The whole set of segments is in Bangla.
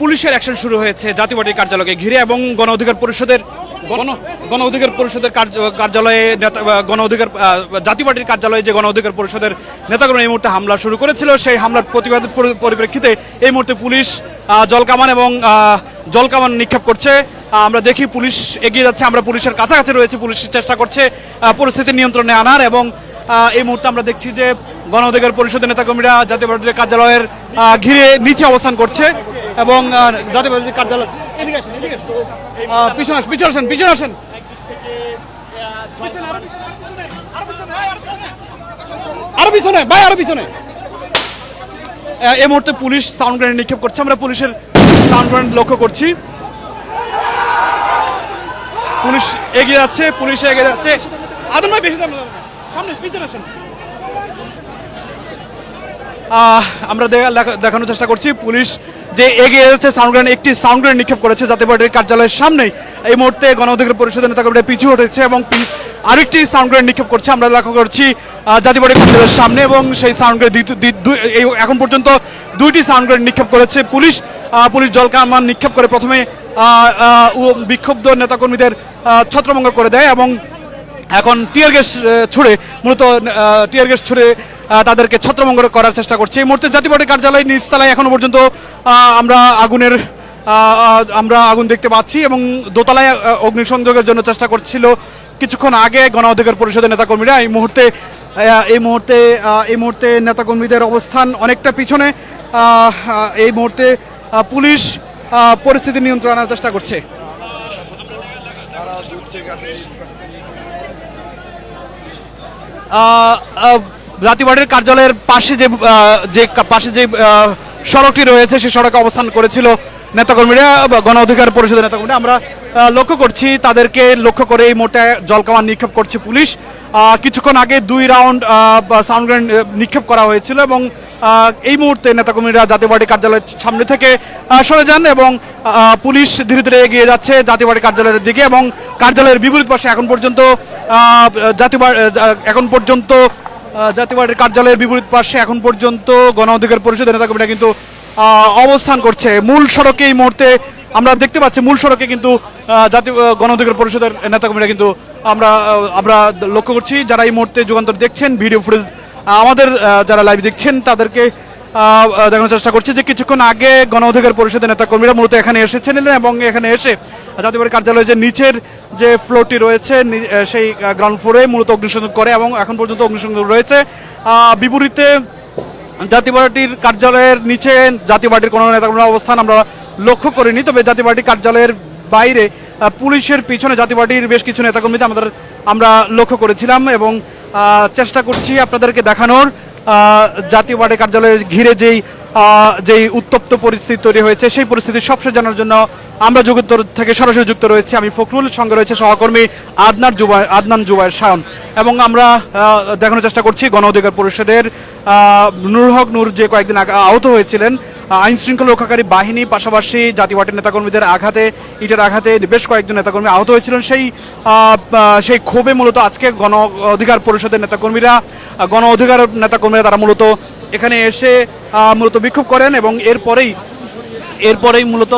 পুলিশের অ্যাকশন শুরু হয়েছে। জাতীয় পার্টির কার্যালয়কে ঘিরে এবং গণ অধিকার পরিষদের গণ অধিকার পরিষদের কার্য- কার্যালয়ে নেতা গণ অধিকার জাতীয় পার্টির কার্যালয়ে যে গণ অধিকার পরিষদের নেতাকর্মী এই মুহূর্তে হামলা শুরু করেছিল, সেই হামলার প্রতিবাদের পরিপ্রেক্ষিতে এই মুহূর্তে পুলিশ জলকামান এবং জলকামান নিক্ষেপ করছে। আমরা দেখি পুলিশ এগিয়ে যাচ্ছে, আমরা পুলিশের কাছাকাছি রয়েছে, পুলিশ চেষ্টা করছে পরিস্থিতি নিয়ন্ত্রণে আনার এবং এই মুহূর্তে আমরা দেখছি যে গণ অধিকার পরিষদের নেতাকর্মীরা জাতীয় পার্টির কার্যালয়ের ঘিরে নিচে অবস্থান করছে। এবং জাতীয় পার্টির কার্যালয়। পিছনে আসেন পিছনে আসেন পিছনে আসেন। আরও পিছনে, ভাই, আরও পিছনে। এই মুহূর্তে পুলিশ সাউন্ড গ্রেনেড নিক্ষেপ করছে। আমরা পুলিশের সাউন্ড গ্রেনেড লক্ষ্য করছি। পুলিশ এগিয়ে যাচ্ছে, পুলিশ এগিয়ে যাচ্ছে। আদম ভাই, বেশি সামনে, পিছনে আসেন। আমরা দেখা- দেখা- দেখানোর চেষ্টা করছি। পুলিশ যে এগিয়ে যাচ্ছে সাউন্ড গ্রেনেড একটি সাউন্ড গ্রেনেড নিক্ষেপ করেছে জাতীয় পার্টির কার্যালয়ের সামনেই। এই মুহূর্তে গণ অধিকার পরিষদের নেতাকর্মীরা পিছু উঠেছে এবং আরেকটি সাউন্ড গ্রেনেড নিক্ষেপ করছে। আমরা লক্ষ্য করছি জাতীয় পার্টির কার্যালয়ের সামনে এবং সেই সাউন্ড গ্রেনেড এখন পর্যন্ত দুইটি সাউন্ড গ্রেনেড নিক্ষেপ করেছে। পুলিশ পুলিশ জলকামান নিক্ষেপ করে প্রথমে বিক্ষুব্ধ নেতাকর্মীদের ছত্রভঙ্গ করে দেয় এবং এখন টিয়ার গ্যাস ছুড়ে, মূলত টিয়ার গ্যাস ছুড়ে তাদেরকে ছত্রভঙ্গ করার চেষ্টা করছে। এই মুহূর্তে জাতীয় কার্যালয় নিচতলায় এখনও পর্যন্ত আমরা আগুনের আমরা আগুন দেখতে পাচ্ছি এবং দোতলায় অগ্নিসংযোগের জন্য চেষ্টা করছিল কিছুক্ষণ আগে গণ অধিকার পরিষদের নেতাকর্মীরা। এই মুহূর্তে এই মুহূর্তে এই মুহূর্তে নেতাকর্মীদের অবস্থান অনেকটা পিছনে। এই মুহূর্তে পুলিশ পরিস্থিতি নিয়ন্ত্রণ আনার চেষ্টা করছে। জাতীয় পার্টির কার্যালয়ের পাশে যে যে পাশে যে সড়কটি রয়েছে সেই সড়কে অবস্থান করেছিল নেতাকর্মীরা গণ অধিকার পরিষদের নেতাকর্মীরা। আমরা লক্ষ্য করছি তাদেরকে লক্ষ্য করে এই মোটে জলকামান নিক্ষেপ করছে পুলিশ। কিছুক্ষণ আগে দুই রাউন্ড সাউন্ড গ্রেনেড নিক্ষেপ করা হয়েছিল এবং এই মুহূর্তে নেতাকর্মীরা জাতীয় পার্টি কার্যালয়ের সামনে থেকে সরে যান এবং পুলিশ ধীরে ধীরে এগিয়ে যাচ্ছে জাতীয় পার্টি কার্যালয়ের দিকে এবং কার্যালয়ের বিপরীত পাশে এখন পর্যন্ত জাতীয় এখন পর্যন্ত জাতীয় কার্যালয়ের বিপরীত পাশে এখন পর্যন্ত গণ অধিকার পরিষদের নেতাকর্মীরা কিন্তু অবস্থান করছে। মূল সড়কে এই মুহূর্তে আমরা দেখতে পাচ্ছি, মূল সড়কে কিন্তু জাতীয় গণ অধিকার পরিষদের নেতাকর্মীরা কিন্তু আমরা আমরা লক্ষ্য করছি। যারা এই মুহূর্তে যুগান্তর দেখছেন, ভিডিও ফুটেজ আমাদের যারা লাইভ দেখছেন, তাদেরকে দেখানোর চেষ্টা করছি যে কিছুক্ষণ আগে গণ অধিকার পরিষদের নেতাকর্মীরা মূলত এখানে এসেছিলেন এবং এখানে এসে জাতীয় পার্টি কার্যালয়ের যে নিচের যে ফ্লোরটি রয়েছে সেই গ্রাউন্ড ফ্লোরে মূলত অগ্নিসংযোগ করে এবং এখন পর্যন্ত অগ্নিসংযোগ রয়েছে। বিপরীতে জাতীয় পার্টির কার্যালয়ের নিচে জাতীয় পার্টির কোনো নেতাকর্মীর অবস্থান আমরা লক্ষ্য করিনি, তবে জাতীয় পার্টি কার্যালয়ের বাইরে পুলিশের পিছনে জাতীয় পার্টির বেশ কিছু নেতাকর্মীদের আমাদের আমরা লক্ষ্য করেছিলাম এবং চেষ্টা করছি আপনাদেরকে দেখানোর। জাতীয় পার্টি কার্যালয়ে ঘিরে যেই যেই উত্তপ্ত পরিস্থিতি তৈরি হয়েছে, সেই পরিস্থিতি সবসময় জানার জন্য আমরা যুগোত্তর থেকে সরাসরি যুক্ত রয়েছে। আমি ফখরুল, সঙ্গে রয়েছে সহকর্মী আদনার জুবাই আদনান জুবাইয়ের সায়ন। এবং আমরা দেখানোর চেষ্টা করছি গণ অধিকার পরিষদের নুরহক নূর হক নূর যে কয়েকদিন আহত হয়েছিলেন আইন শৃঙ্খলা রক্ষাকারী বাহিনী, পাশাপাশি জাতীয় পার্টির নেতাকর্মীদের আঘাতে, ইটের আঘাতে বেশ কয়েকজন নেতাকর্মী আহত হয়েছিলেন। সেই সেই ক্ষোভে মূলত আজকে গণ অধিকার পরিষদের নেতাকর্মীরা গণ অধিকার নেতাকর্মীরা তারা মূলত এখানে এসে মূলত বিক্ষোভ করেন এবং এরপরেই এরপরেই মূলত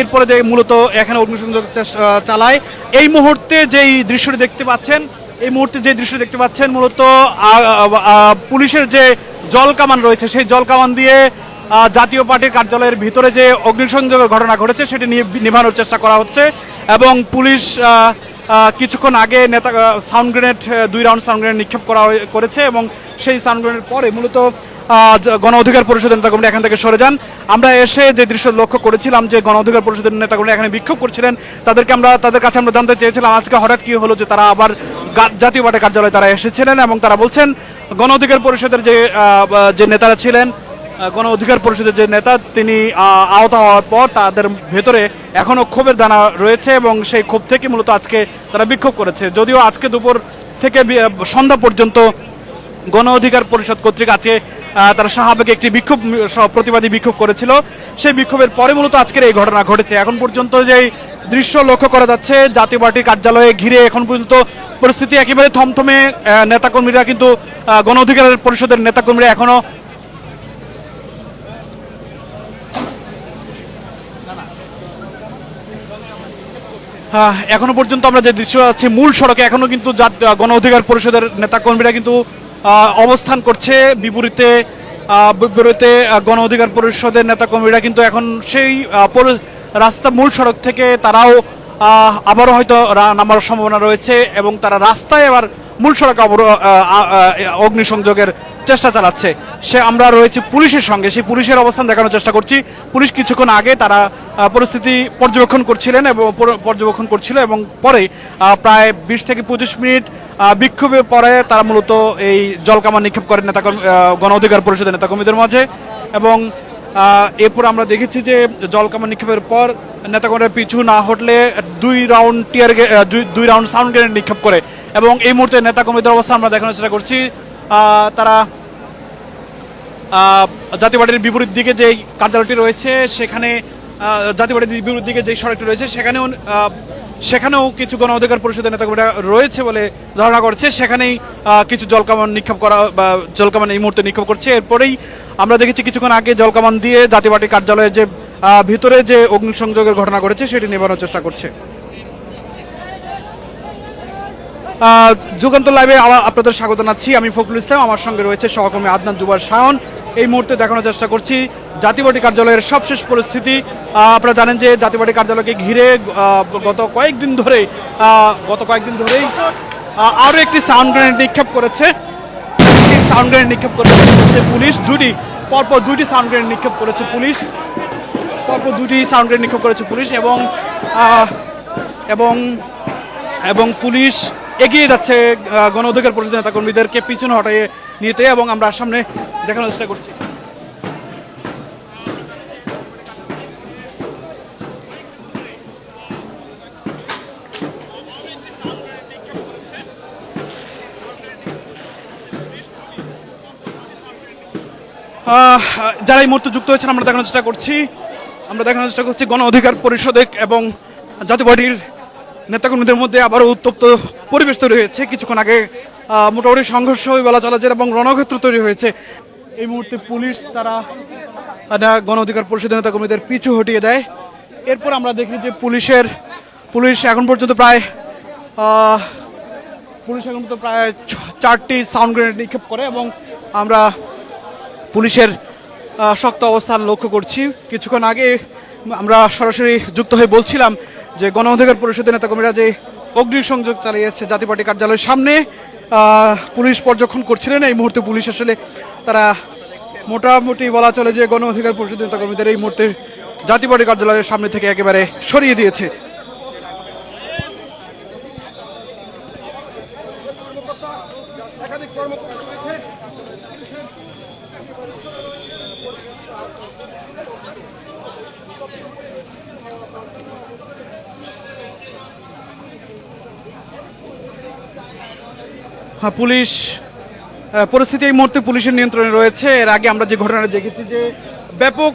এরপরে মূলত এখানে অগ্নিসংযোগ চালায়। এই মুহূর্তে যেই দৃশ্যটি দেখতে পাচ্ছেন, এই মুহূর্তে যে দৃশ্য দেখতে পাচ্ছেন মূলত পুলিশের যে জল কামান রয়েছে। সেই জল কামান দিয়ে জাতীয় পার্টির কার্যালয়ের ভিতরে যে অগ্নিসংযোগের ঘটনা ঘটেছে, সেটি নিয়ে নিভানোর চেষ্টা করা হচ্ছে এবং পুলিশ কিছুক্ষণ আগে নেতা সাউন্ড গ্রেনেড দুই রাউন্ড সাউন্ড গ্রেনেড নিক্ষেপ করা করেছে এবং সেই সাউন্ড গ্রেনেড পরে মূলত গণ অধিকার পরিষদের নেতাকর্মীরা এখান থেকে সরে যান। আমরা এসে যে দৃশ্য লক্ষ্য করেছিলাম যে গণ অধিকার পরিষদের নেতাকর্মীরা এখানে বিক্ষোভ করছিলেন তাদেরকে আমরা তাদের কাছে আমরা জানতে চেয়েছিলাম আজকে হঠাৎ কি হলো যে তারা আবার জাতীয় পার্টি কার্যালয়ে তারা এসেছিলেন এবং তারা বলছেন গণ অধিকার পরিষদের যে যে নেতারা ছিলেন গণ অধিকার পরিষদের যে নেতা তিনি আহ, আহত হওয়ার পর তাদের ভেতরে এখনও ক্ষোভের দানা রয়েছে এবং সেই ক্ষোভ থেকে মূলত আজকে তারা বিক্ষোভ করেছে। যদিও আজকে দুপুর থেকে সন্ধ্যা পর্যন্ত গণ অধিকার পরিষদ কর্তৃক আজকে তারা শাহবাগে একটি বিক্ষোভ প্রতিবাদী বিক্ষোভ করেছিল। সেই বিক্ষোভের পরে মূলত আজকের এই ঘটনা ঘটেছে। এখন পর্যন্ত যে দৃশ্য লক্ষ্য করা যাচ্ছে জাতীয় পার্টির কার্যালয়ে ঘিরে এখন পর্যন্ত পরিস্থিতি একেবারে থমথমে নেতাকর্মীরা কিন্তু গণ অধিকার পরিষদের নেতাকর্মীরা এখনও এখনও পর্যন্ত আমরা যে দৃশ্য আছে মূল সড়কে এখনও কিন্তু গণ অধিকার পরিষদের নেতাকর্মীরা কিন্তু অবস্থান করছে। বিপরীতে বিপরীতে গণ অধিকার পরিষদের নেতাকর্মীরা কিন্তু এখন সেই রাস্তা মূল সড়ক থেকে তারাও আবারও হয়তো নামার সম্ভাবনা রয়েছে এবং তারা রাস্তায় আবার মূল সড়ক অগ্নিসংযোগের চেষ্টা চালাচ্ছে। সে আমরা রয়েছে পুলিশের সঙ্গে। সেই পুলিশের অবস্থান দেখানোর চেষ্টা করছি। পুলিশ কিছুক্ষণ আগে তারা পরিস্থিতি পর্যবেক্ষণ করছিলেন এবং পর্যবেক্ষণ করছিল এবং পরে প্রায় বিশ থেকে পঁচিশ মিনিট বিক্ষোভে পরে তারা মূলত এই জলকামান নিক্ষেপ করেন আহ, গণ অধিকার পরিষদের নেতাকর্মীদের মাঝে এবং এরপর আমরা দেখেছি যে জলকামান নিক্ষেপের পর নেতাকর্মীরা পিছু না হটলে দুই রাউন্ড টিয়ার দুই- রাউন্ড সাউন্ড গ্রেনেড নিক্ষেপ করে। এবং এই মুহূর্তে নেতাকর্মীদের অবস্থা আমরা দেখানোর চেষ্টা করছি। তারা জাতীয় বিপরীত দিকে যে কার্যালয়টি রয়েছে, সেখানে জাতীয় বিপরীত দিকে যে সড়কটি রয়েছে, সেখানেও সেখানেও কিছু গণ অধিকার পরিষদের নেতাকর্মীরা রয়েছে বলে ধারণা করছে। সেখানেই কিছু জলকামান নিক্ষেপ করা বা জলকামান এই মুহূর্তে নিক্ষেপ করছে। এরপরেই আমরা দেখেছি কিছুক্ষণ আগে জলকামান দিয়ে পার্টির কার্যালয়ে যে ভিতরে যে অগ্নিসংযোগের ঘটনা ঘটেছে সেটি নেবানোর চেষ্টা করছে। আহ, যুগান্তর লাইভে আপনাদের স্বাগত জানাচ্ছি। আমি ফখরুল ইসলাম আমার সঙ্গে রয়েছে সহকর্মী আদনান জুবার শায়ন এই মুহূর্তে দেখানোর চেষ্টা করছি জাতীয়বাড়ি কার্যালয়ের সবশেষ পরিস্থিতি। আপনারা জানেন যে জাতীয়বাড়ি কার্যালয়কে ঘিরে গত কয়েকদিন ধরে গত কয়েকদিন ধরেই আরও একটি সাউন্ড গ্রেনেড নিক্ষেপ করেছে। সাউন্ড গ্রেনেড নিক্ষেপ করেছে। পুলিশ দুটি, পরপর দুটি সাউন্ড গ্রেনেড নিক্ষেপ করেছে পুলিশ। পরপর দুটি সাউন্ড গ্রেনেড নিক্ষেপ করেছে পুলিশ এবং এবং এবং পুলিশ এগিয়ে যাচ্ছে গণ অধিকার পরিষদের নেতা কর্মীদেরকে পিছনে হটাইয়ে নিতে এবং আমরা সামনে দেখানোর চেষ্টা করছি। যারা এই মুহূর্তে যুক্ত হয়েছেন, আমরা দেখানোর চেষ্টা করছি। আমরা দেখানোর চেষ্টা করছি গণ অধিকার পরিষদে এবং জাতীয় পার্টির নেতাকর্মীদের মধ্যে আবারও উত্তপ্ত পরিবেশ তৈরি হয়েছে। কিছুক্ষণ আগে মোটামুটি সংঘর্ষ, বলা চলা যায় এবং রণক্ষেত্র তৈরি হয়েছে। এই মুহূর্তে পুলিশ তারা গণ অধিকার পরিষদের নেতাকর্মীদের পিছু হটিয়ে দেয়। এরপর আমরা দেখি যে পুলিশের, পুলিশ এখন পর্যন্ত প্রায় পুলিশ এখন পর্যন্ত প্রায় চারটি সাউন্ড গ্রেনেড নিক্ষেপ করে এবং আমরা পুলিশের শক্ত অবস্থান লক্ষ্য করছি। কিছুক্ষণ আগে আমরা সরাসরি যুক্ত হয়ে বলছিলাম যে গণ অধিকার পরিষদের নেতাকর্মীরা যে অগ্নিসংযোগ চালিয়েছে জাতীয় পার্টি কার্যালয়ের সামনে পুলিশ পর্যবেক্ষণ করছিলেন। এই মুহূর্তে পুলিশ আসলে তারা মোটামুটি বলা চলে যে গণ অধিকার পরিষদের নেতাকর্মীদের এই মুহূর্তে জাতীয় পার্টি কার্যালয়ের সামনে থেকে একেবারে সরিয়ে দিয়েছে। হ্যাঁ, পুলিশ পরিস্থিতি এই মুহূর্তে পুলিশের নিয়ন্ত্রণে রয়েছে। এর আগে আমরা যে ঘটনাটা দেখেছি যে ব্যাপক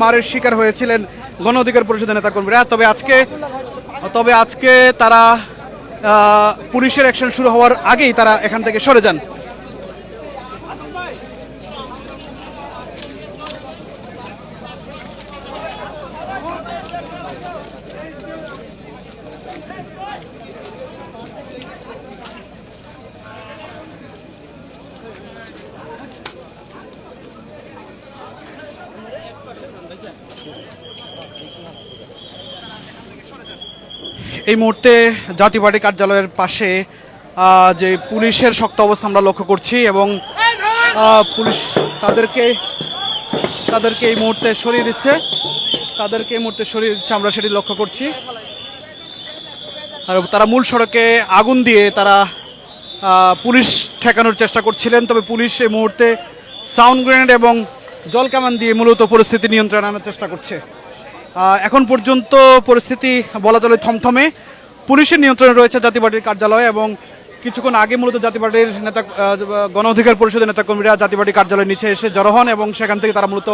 মারের শিকার হয়েছিলেন গণ অধিকার পরিষদের নেতাকর্মীরা। তবে আজকে তবে আজকে তারা পুলিশের অ্যাকশন শুরু হওয়ার আগেই তারা এখান থেকে সরে যান। এই মুহূর্তে জাতীয় পার্টি কার্যালয়ের পাশে যে পুলিশের শক্ত অবস্থা আমরা লক্ষ্য করছি এবং পুলিশ তাদেরকে তাদেরকে এই মুহূর্তে সরিয়ে দিচ্ছে। তাদেরকে এই মুহূর্তে সরিয়ে দিচ্ছে, আমরা সেটি লক্ষ্য করছি। আর তারা মূল সড়কে আগুন দিয়ে তারা পুলিশ ঠেকানোর চেষ্টা করছিলেন, তবে পুলিশ এই মুহূর্তে সাউন্ড গ্রেনেড এবং জল কামান দিয়ে মূলত পরিস্থিতি নিয়ন্ত্রণে আনার চেষ্টা করছে। এখন পর্যন্ত পরিস্থিতি বলা চলে থমথমে। পুলিশের নিয়ন্ত্রণে রয়েছে জাতীয় পার্টির কার্যালয় এবং কিছুক্ষণ আগে মূলত জাতীয় পার্টির নেতা গণ অধিকার পরিষদের নেতাকর্মীরা জাতীয় পার্টির কার্যালয়ের নিচে এসে জড়ো হন এবং সেখান থেকে তারা মূলত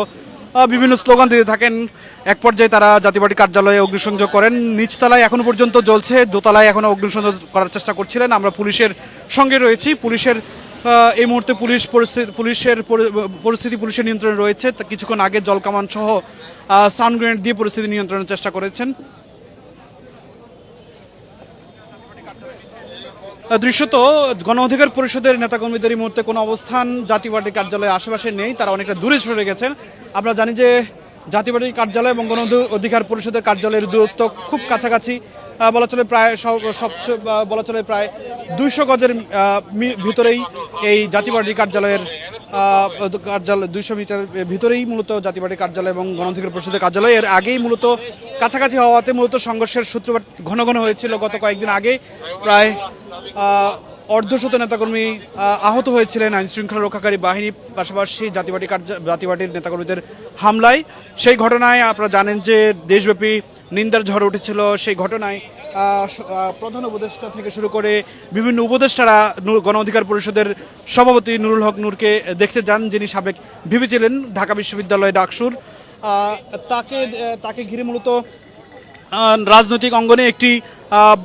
বিভিন্ন স্লোগান দিতে থাকেন। এক পর্যায়ে তারা জাতীয় পার্টি কার্যালয়ে অগ্নিসংযোগ করেন। নিচতলায় এখনও পর্যন্ত জ্বলছে, দোতলায় এখনও অগ্নিসংযোগ করার চেষ্টা করছিলেন। আমরা পুলিশের সঙ্গে রয়েছি। পুলিশের এই মুহূর্তে পুলিশ পরিস্থিতি, পুলিশের পরিস্থিতি পুলিশের নিয়ন্ত্রণে রয়েছে। কিছুক্ষণ আগে জলকামান সহ সাউন্ড গ্রেনেড দিয়ে পরিস্থিতি নিয়ন্ত্রণের চেষ্টা করেছেন। দৃশ্যত গণ অধিকার পরিষদের নেতাকর্মীদের এই মুহূর্তে কোনো অবস্থান, জাতীয় পার্টির কার্যালয়ের আশেপাশে নেই, তারা অনেকটা দূরে সরে গেছেন। আমরা জানি যে জাতীয় পার্টির কার্যালয় এবং গণ অধিকার পরিষদের কার্যালয়ের দূরত্ব খুব কাছাকাছি। বলা চলে প্রায় সব- সবচেয়ে বলা চলে প্রায় দুইশো গজের ভিতরেই এই পার্টির কার্যালয়ের কার্যালয়, দুইশো মিটার ভিতরেই মূলত পার্টির কার্যালয় এবং গণধিকার পরিষদের কার্যালয়। এর আগেই মূলত কাছাকাছি হওয়াতে মূলত সংঘর্ষের সূত্রপাত ঘন ঘন হয়েছিল। গত কয়েকদিন আগে প্রায় অর্ধশত নেতাকর্মী আহত হয়েছিলেন আইন শৃঙ্খলা রক্ষাকারী বাহিনী, পাশাপাশি জাতিবাটি কার্য জাতিবাটির নেতাকর্মীদের হামলায়। সেই ঘটনায় আপনারা জানেন যে দেশব্যাপী নিন্দার ঝড় উঠেছিল। সেই ঘটনায় প্রধান উপদেষ্টা থেকে শুরু করে বিভিন্ন উপদেষ্টারা গণ অধিকার পরিষদের সভাপতি নুরুল হক নূরকে দেখতে যান, যিনি সাবেক ভিপি ছিলেন ঢাকা বিশ্ববিদ্যালয় ডাকসুর। তাকে তাকে ঘিরে মূলত রাজনৈতিক অঙ্গনে একটি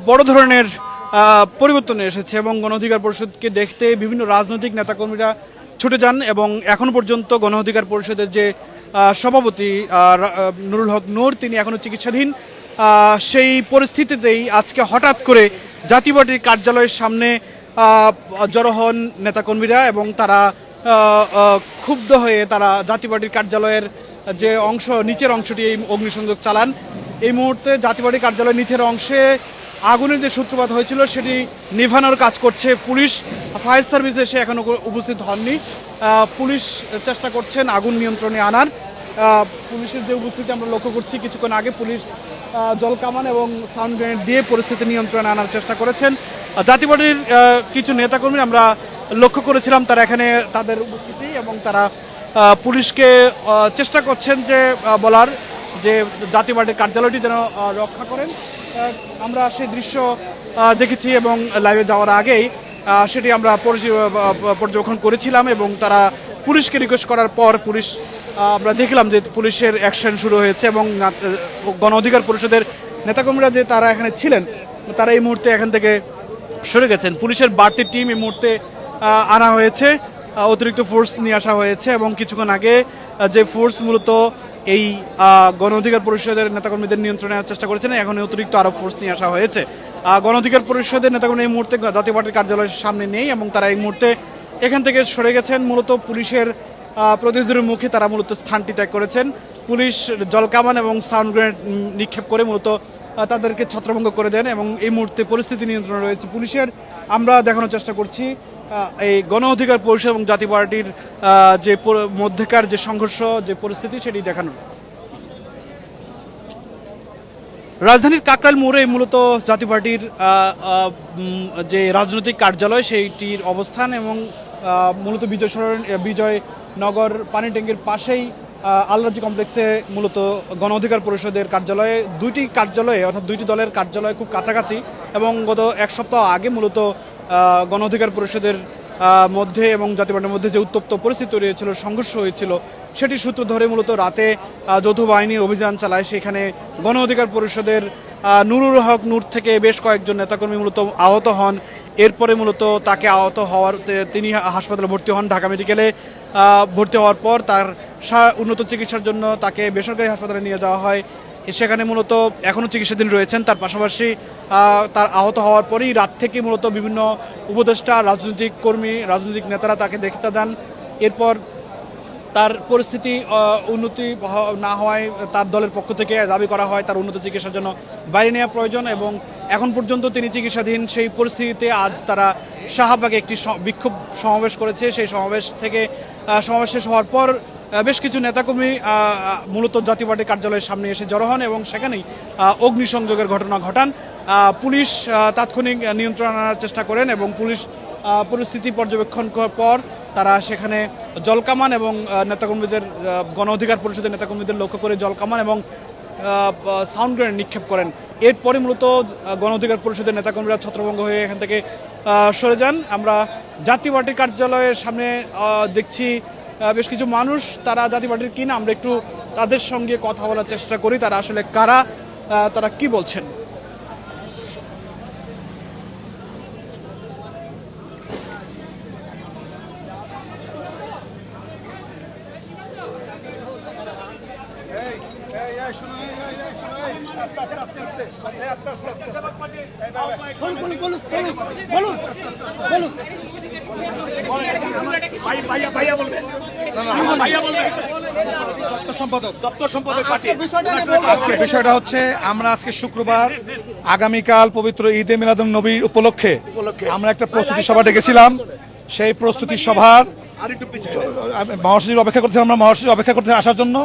বড় ধরনের পরিবর্তন এসেছে এবং গণ অধিকার পরিষদকে দেখতে বিভিন্ন রাজনৈতিক নেতাকর্মীরা ছুটে যান এবং এখন পর্যন্ত গণ অধিকার পরিষদের যে সভাপতি নুরুল হক নূর, তিনি এখনও চিকিৎসাধীন। সেই পরিস্থিতিতেই আজকে হঠাৎ করে জাতীয় পার্টির কার্যালয়ের সামনে জড়ো হন নেতাকর্মীরা এবং তারা ক্ষুব্ধ হয়ে তারা জাতীয় পার্টির কার্যালয়ের যে অংশ, নিচের অংশটি এই অগ্নিসংযোগ চালান। এই মুহূর্তে জাতীয় পার্টি কার্যালয়ের নিচের অংশে আগুনের যে সূত্রপাত হয়েছিল, সেটি নিভানোর কাজ করছে পুলিশ। ফায়ার সার্ভিস এসে এখনও উপস্থিত হননি। পুলিশ চেষ্টা করছেন আগুন নিয়ন্ত্রণে আনার। পুলিশের যে উপস্থিতি আমরা লক্ষ্য করছি, কিছুক্ষণ আগে পুলিশ জল কামান এবং সাউন্ড গ্রেনেড দিয়ে পরিস্থিতি নিয়ন্ত্রণে আনার চেষ্টা করেছেন। পার্টির কিছু নেতাকর্মী আমরা লক্ষ্য করেছিলাম, তারা এখানে তাদের উপস্থিতি এবং তারা পুলিশকে চেষ্টা করছেন যে বলার যে জাতীয় পার্টির কার্যালয়টি যেন রক্ষা করেন। আমরা সেই দৃশ্য দেখেছি এবং লাইভে যাওয়ার আগেই সেটি আমরা পর্যবেক্ষণ করেছিলাম এবং তারা পুলিশকে রিকোয়েস্ট করার পর পুলিশ আমরা দেখলাম যে পুলিশের অ্যাকশন শুরু হয়েছে এবং গণ অধিকার পরিষদের নেতাকর্মীরা যে তারা এখানে ছিলেন, তারা এই মুহূর্তে এখান থেকে সরে গেছেন। পুলিশের বাড়তি টিম এই মুহূর্তে আনা হয়েছে। অতিরিক্ত ফোর্স নিয়ে আসা হয়েছে এবং কিছুক্ষণ আগে যে ফোর্স মূলত এই গণ অধিকার পরিষদের নেতাকর্মীদের নিয়ন্ত্রণে আনার চেষ্টা করেছেন। এখন অতিরিক্ত আরও ফোর্স নিয়ে আসা হয়েছে। গণ অধিকার পরিষদের নেতাকর্মী এই মুহূর্তে জাতীয় পার্টির কার্যালয়ের সামনে নেই এবং তারা এই মুহূর্তে এখান থেকে সরে গেছেন। মূলত পুলিশের প্রতিনিধিদের মুখে তারা মূলত স্থানটি ত্যাগ করেছেন। পুলিশ জলকামান এবং সাউন্ড গ্রেনেড নিক্ষেপ করে মূলত তাদেরকে ছত্রভঙ্গ করে দেন এবং এই মুহূর্তে পরিস্থিতি নিয়ন্ত্রণে রয়েছে পুলিশের। আমরা দেখানোর চেষ্টা করছি এই গণ অধিকার পরিষদ এবং জাতীয় পার্টির যে মধ্যেকার যে সংঘর্ষ, যে পরিস্থিতি সেটি দেখানো। রাজধানীর কাকরাইল মোড়ে মূলত জাতীয় পার্টির যে রাজনৈতিক কার্যালয়, সেইটির অবস্থান এবং মূলত বিজয় সরণ বিজয় নগর পানি ট্যাঙ্কির পাশেই আলরাজি কমপ্লেক্সে মূলত গণ অধিকার পরিষদের কার্যালয়ে, দুইটি কার্যালয়ে, অর্থাৎ দুইটি দলের কার্যালয় খুব কাছাকাছি এবং গত এক সপ্তাহ আগে মূলত আহ, গণ অধিকার পরিষদের মধ্যে এবং জাতীয় মধ্যে যে উত্তপ্ত পরিস্থিতি তৈরি হয়েছিল সংঘর্ষ হয়েছিল সেটি সূত্র ধরে মূলত রাতে যৌথ বাহিনীর অভিযান চালায়। সেখানে গণ অধিকার পরিষদের নুরুল হক নূর থেকে বেশ কয়েকজন নেতাকর্মী মূলত আহত হন। এরপরে মূলত তাকে আহত হওয়ার তিনি হাসপাতালে ভর্তি হন ঢাকা মেডিকেলে। ভর্তি হওয়ার পর তার উন্নত চিকিৎসার জন্য তাকে বেসরকারি হাসপাতালে নিয়ে যাওয়া হয়। সেখানে মূলত এখনও চিকিৎসাধীন রয়েছেন। তার পাশাপাশি তার আহত হওয়ার পরেই রাত থেকে মূলত বিভিন্ন উপদেষ্টা, রাজনৈতিক কর্মী, রাজনৈতিক নেতারা তাকে দেখতে দেন এরপর তার পরিস্থিতি উন্নতি না হওয়ায় তার দলের পক্ষ থেকে দাবি করা হয়, তার উন্নত চিকিৎসার জন্য বাইরে নেওয়া প্রয়োজন এবং এখন পর্যন্ত তিনি চিকিৎসাধীন। সেই পরিস্থিতিতে আজ তারা শাহবাগে একটি বিক্ষোভ সমাবেশ করেছে। সেই সমাবেশ থেকে সমাবেশ শেষ হওয়ার পর বেশ কিছু নেতাকর্মী মূলত জাতীয় পার্টির কার্যালয়ের সামনে এসে জড়ো হন এবং সেখানেই অগ্নিসংযোগের ঘটনা ঘটান। পুলিশ তাৎক্ষণিক নিয়ন্ত্রণ আনার চেষ্টা করেন এবং পুলিশ পরিস্থিতি পর্যবেক্ষণ করার পর তারা সেখানে জলকামান এবং নেতাকর্মীদের গণ অধিকার পরিষদের নেতাকর্মীদের লক্ষ্য করে জলকামান এবং সাউন্ড গ্রেনেড নিক্ষেপ করেন। এরপরে মূলত গণ অধিকার পরিষদের নেতাকর্মীরা ছত্রভঙ্গ হয়ে এখান থেকে সরে যান। আমরা জাতীয় পার্টির কার্যালয়ের সামনে দেখছি বেশ কিছু মানুষ তারা জাতি পার্টির কিনা আমরা একটু তাদের সঙ্গে কথা বলার চেষ্টা করি তারা আসলে কারা তারা কি বলছেন বলুন বলুন বলুন বলুন আজকে বিষয়টা হচ্ছে আমরা আজকে শুক্রবার আগামীকাল পবিত্র ঈদে মিলাদুন নবীর উপলক্ষে আমরা একটা প্রস্তুতি সভা ডেকেছিলাম। সেই প্রস্তুতি সভার মহাসচিব অপেক্ষা করতে আমরা মহাসচিব অপেক্ষা করতে আসার জন্য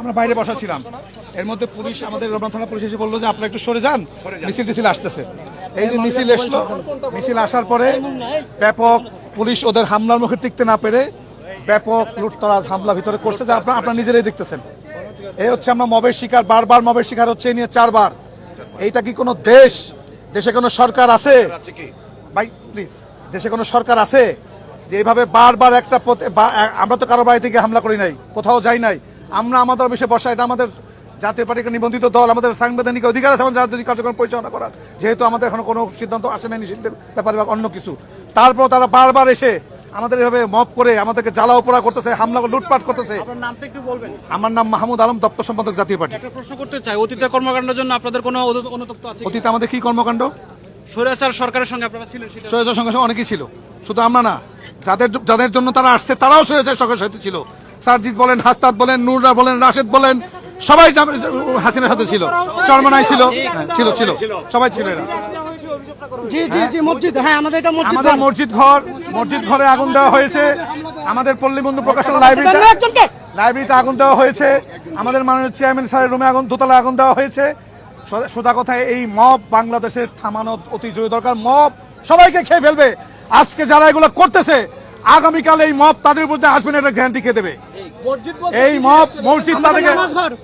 আমরা বাইরে বসা ছিলাম এর মধ্যে পুলিশ আমাদের রমনা থানা পুলিশ এসে বলল যে আপনারা একটু সরে যান মিছিল টিছিল আসতেছে। এই যে মিছিল এসলো মিছিল আসার পরে ব্যাপক পুলিশ ওদের হামলার মুখে টিকতে না পেরে ব্যাপক লুটতরাজ, হামলা ভিতরে করছে, যা আপনারা আপনারা নিজেরাই দেখতেছেন। এই হচ্ছে আমরা মবের শিকার, বারবার মবের শিকার হচ্ছে, এই নিয়ে চারবার। এইটা কি কোনো দেশ? দেশে কোনো সরকার আছে? ভাই প্লিজ দেশে কোনো সরকার আছে যে এইভাবে বারবার একটা আমরা তো কারও বাড়ি থেকে হামলা করি নাই, কোথাও যাই নাই। আমরা আমাদের অফিসে বসা, এটা আমাদের জাতীয় পার্টিকে নিবন্ধিত দল আমাদের সাংবিধানিক অধিকার আছে আমাদের রাজনৈতিক কার্যক্রম পরিচালনা করার। যেহেতু আমাদের এখনও কোনো সিদ্ধান্ত আসে নাই নিষিদ্ধের ব্যাপারে বা অন্য কিছু। তারপর তারা বারবার এসে আমাদের এভাবে মপ করে আমাদেরকে জ্বালা উপরা করতেছে হামলা লুটপাট করতেছে। আমার নাম মাহমুদ আলম দপ্তর সম্পাদক জাতীয় পার্টি। প্রশ্ন করতে চাই অতীতের কর্মকাণ্ডের জন্য আপনাদের কোনো অনু- অনুতপ্ত আছে অতীতে আমাদের কি কর্মকাণ্ড? স্বৈরাচার সরকারের সঙ্গে আপনারা ছিলেন সঙ্গে অনেকেই ছিল। শুধু আমরা না যাদের যাদের জন্য তারা আসছে তারাও সরেছে সঙ্গে সাথে ছিল। সার্জিৎ বলেন হাস্তাদ বলেন নুররা বলেন রাশেদ বলেন সবাই জাম- হাসিনার সাথে ছিল। চরমনাই ছিল। হ্যাঁ, ছিল ছিল। সবাই ছিল এরা। জি জি জি মসজিদ। হ্যাঁ আমাদের এটা মসজিদ আমাদের মসজিদ ঘর মসজিদ ঘরে আগুন দেওয়া হয়েছে। আমাদের পল্লীবন্ধু প্রকাশন লাইব্রেরিতে লাইব্রেরিতে আগুন দেওয়া হয়েছে। আমাদের মাননীয় চেয়ারম্যান স্যারের রুমে আগুন দোতলায় আগুন দেওয়া হয়েছে। সোজা- কথায় এই মব বাংলাদেশের থামানো অতি জরুরি দরকার। মব সবাইকে খেয়ে ফেলবে। আজকে যারা এগুলো করতেছে আগামীকাল এই মব তাদের উপর আসবেন এটা গ্যারান্টি কে দেবে। এই মব মসজিদ তাদেরকে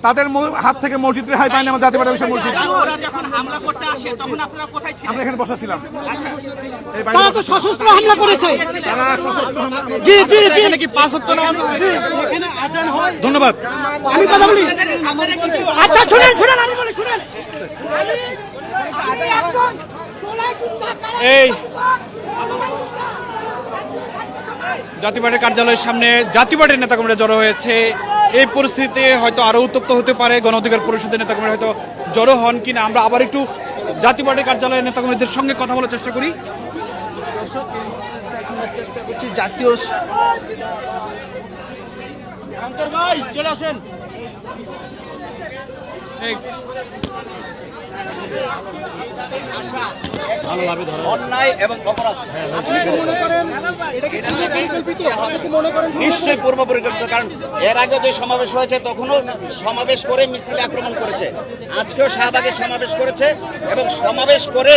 তাদের হাত থেকে মসজিদ রেহাই পায়নি আমার জাতীয় পার্টি অফিসের মসজিদ। ওরা যখন হামলা করতে আসে তখন আপনারা কোথায় ছিলেন? আমরা এখানে বসা ছিলাম তারা তো সশস্ত্র হামলা করেছে। তারা সশস্ত্র হামলা- জি জি জি। এখানে পাঁচ ধন্যবাদ। আমি কথা বলি? আচ্ছা শুনেন শুনেন আমি বলি এই জাতীয় পার্টির কার্যালয়ের সামনে জাতীয় পার্টির নেতাকর্মীরা জড়ো হয়েছে। এই পরিস্থিতিতে হয়তো আরও উত্তপ্ত হতে পারে গণ অধিকার পরিষদের নেতাকর্মীরা হয়তো জড়ো হন কিনা। আমরা আবার একটু জাতীয় পার্টির কার্যালয়ের নেতাকর্মীদের সঙ্গে কথা বলার চেষ্টা করি। চেষ্টা করছি জাতীয় চলে আসেন অন্যায় এবং পূর্ব পরিকল্পিত, কারণ এর আগে যে সমাবেশ হয়েছে, তখনও সমাবেশ করে মিছিলে আক্রমণ করেছে। আজকেও শাহবাগে সমাবেশ করেছে এবং সমাবেশ করে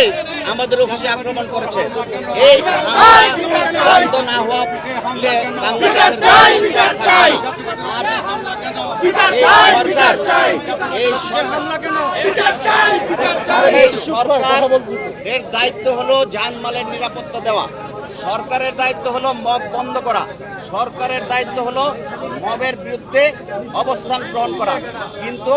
আমাদের অফিসে আক্রমণ করেছে। এই বন্ধ না হওয়া বাংলাদেশের এই সরকার এই এর দায়িত্ব হলো জানমালের নিরাপত্তা দেওয়া। সরকারের দায়িত্ব হলো মব বন্ধ করা। সরকারের দায়িত্ব হলো মবের বিরুদ্ধে অবস্থান গ্রহণ করা। কিন্তু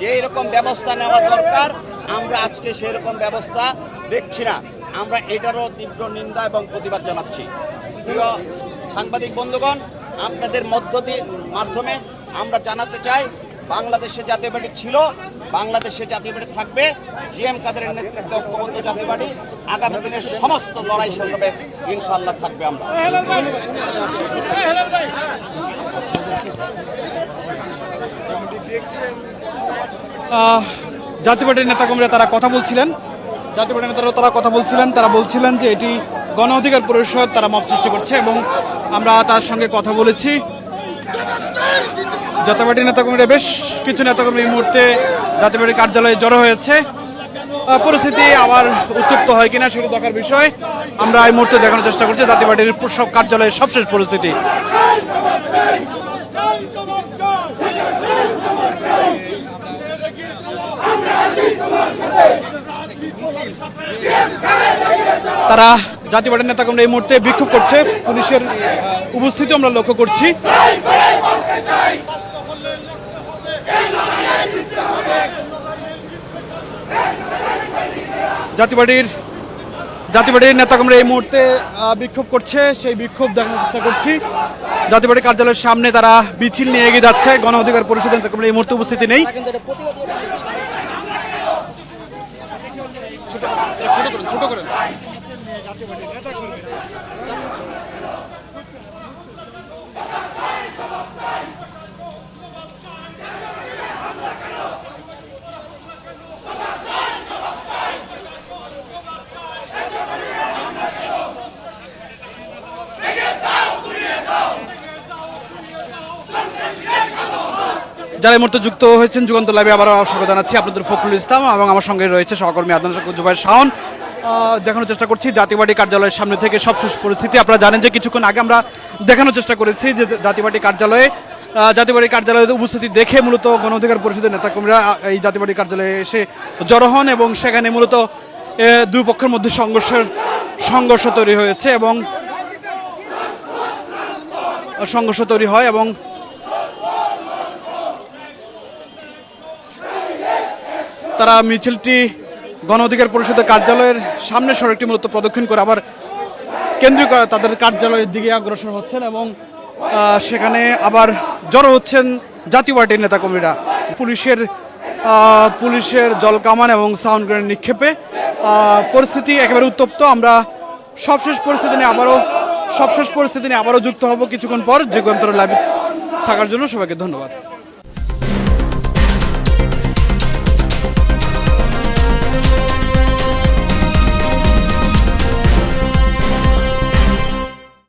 যে রকম ব্যবস্থা নেওয়া দরকার আমরা আজকে সেরকম ব্যবস্থা দেখছি না। আমরা এটারও তীব্র নিন্দা এবং প্রতিবাদ জানাচ্ছি। প্রিয় সাংবাদিক বন্ধুগণ আপনাদের মধ্য দিয়ে মাধ্যমে আমরা জানাতে চাই বাংলাদেশে জাতীয় পার্টি ছিল, বাংলাদেশে জাতীয় পার্টি থাকবে। জি এম কাদের নেতৃত্বে ঐক্যবদ্ধ জাতীয় পার্টি। আগামী দিনের সমস্ত লড়াই সংগ্রামে ইনশাল্লাহ থাকবে আমরা। জাতীয় পার্টির নেতাকর্মীরা তারা কথা বলছিলেন। জাতীয় পার্টির নেতারা তারা কথা বলছিলেন। তারা বলছিলেন যে এটি গণ অধিকার পরিষদ তারা মত সৃষ্টি করছে এবং আমরা তার সঙ্গে কথা বলেছি। জাতীয় পার্টির নেতাকর্মীরা বেশ কিছু নেতাকর্মী এই মুহূর্তে জাতীয় পার্টির কার্যালয়ে জড়ো হয়েছে। পরিস্থিতি আবার উত্তপ্ত হয় কিনা সেটি দেখার বিষয়। আমরা এই মুহূর্তে দেখানোর চেষ্টা করছি জাতীয় পার্টির সব কার্যালয়ের সবশেষ পরিস্থিতি। তারা জাতীয় পার্টির নেতাকর্মী এই মুহূর্তে বিক্ষোভ করছে। পুলিশের উপস্থিতি আমরা লক্ষ্য করছি। জাতিবাড়ির পার্টির নেতাকর্মীরা এই মুহূর্তে বিক্ষোভ করছে। সেই বিক্ষোভ দেখানোর চেষ্টা করছি। জাতীয় কার্যালয়ের সামনে তারা মিছিল নিয়ে এগিয়ে যাচ্ছে। গণ অধিকার পরিষদের নেতাকর্মীরা এই মুহূর্তে উপস্থিতি নেই। যারা এই যুক্ত হয়েছেন যুগান্ত লাইভে আবার স্বাগত জানাচ্ছি আপনাদের ফখরুল ইসলাম এবং আমার সঙ্গে রয়েছে সহকর্মী আদনান জুবাইর শাওন। আহ, দেখানোর চেষ্টা করছি পার্টি কার্যালয়ের সামনে থেকে সবশেষ পরিস্থিতি। আপনারা জানেন যে কিছুক্ষণ আগে আমরা দেখানোর চেষ্টা করেছি যে পার্টি কার্যালয়ে আহ, জাতীয় পার্টি কার্যালয়ে উপস্থিতি দেখে মূলত গণ অধিকার পরিষদের নেতাকর্মীরা এই পার্টি কার্যালয়ে এসে জড়ো হন এবং সেখানে মূলত দুই পক্ষের মধ্যে সংঘর্ষের সংঘর্ষ তৈরি হয়েছে এবং সংঘর্ষ তৈরি হয় এবং তারা মিছিলটি গণ অধিকার পরিষদের কার্যালয়ের সামনে সড়কটি মূলত প্রদক্ষিণ করে আবার কেন্দ্রীয় তাদের কার্যালয়ের দিকে অগ্রসর হচ্ছেন এবং সেখানে আবার জড়ো হচ্ছেন জাতীয় পার্টির নেতাকর্মীরা। পুলিশের পুলিশের জলকামান এবং সাউন্ড গ্রেনেড নিক্ষেপে পরিস্থিতি একেবারে উত্তপ্ত। আমরা সবশেষ পরিস্থিতি নিয়ে আবারও, সবশেষ পরিস্থিতি নিয়ে আবারও যুক্ত হব কিছুক্ষণ পর। যুগান্তর লাইভ থাকার জন্য সবাইকে ধন্যবাদ।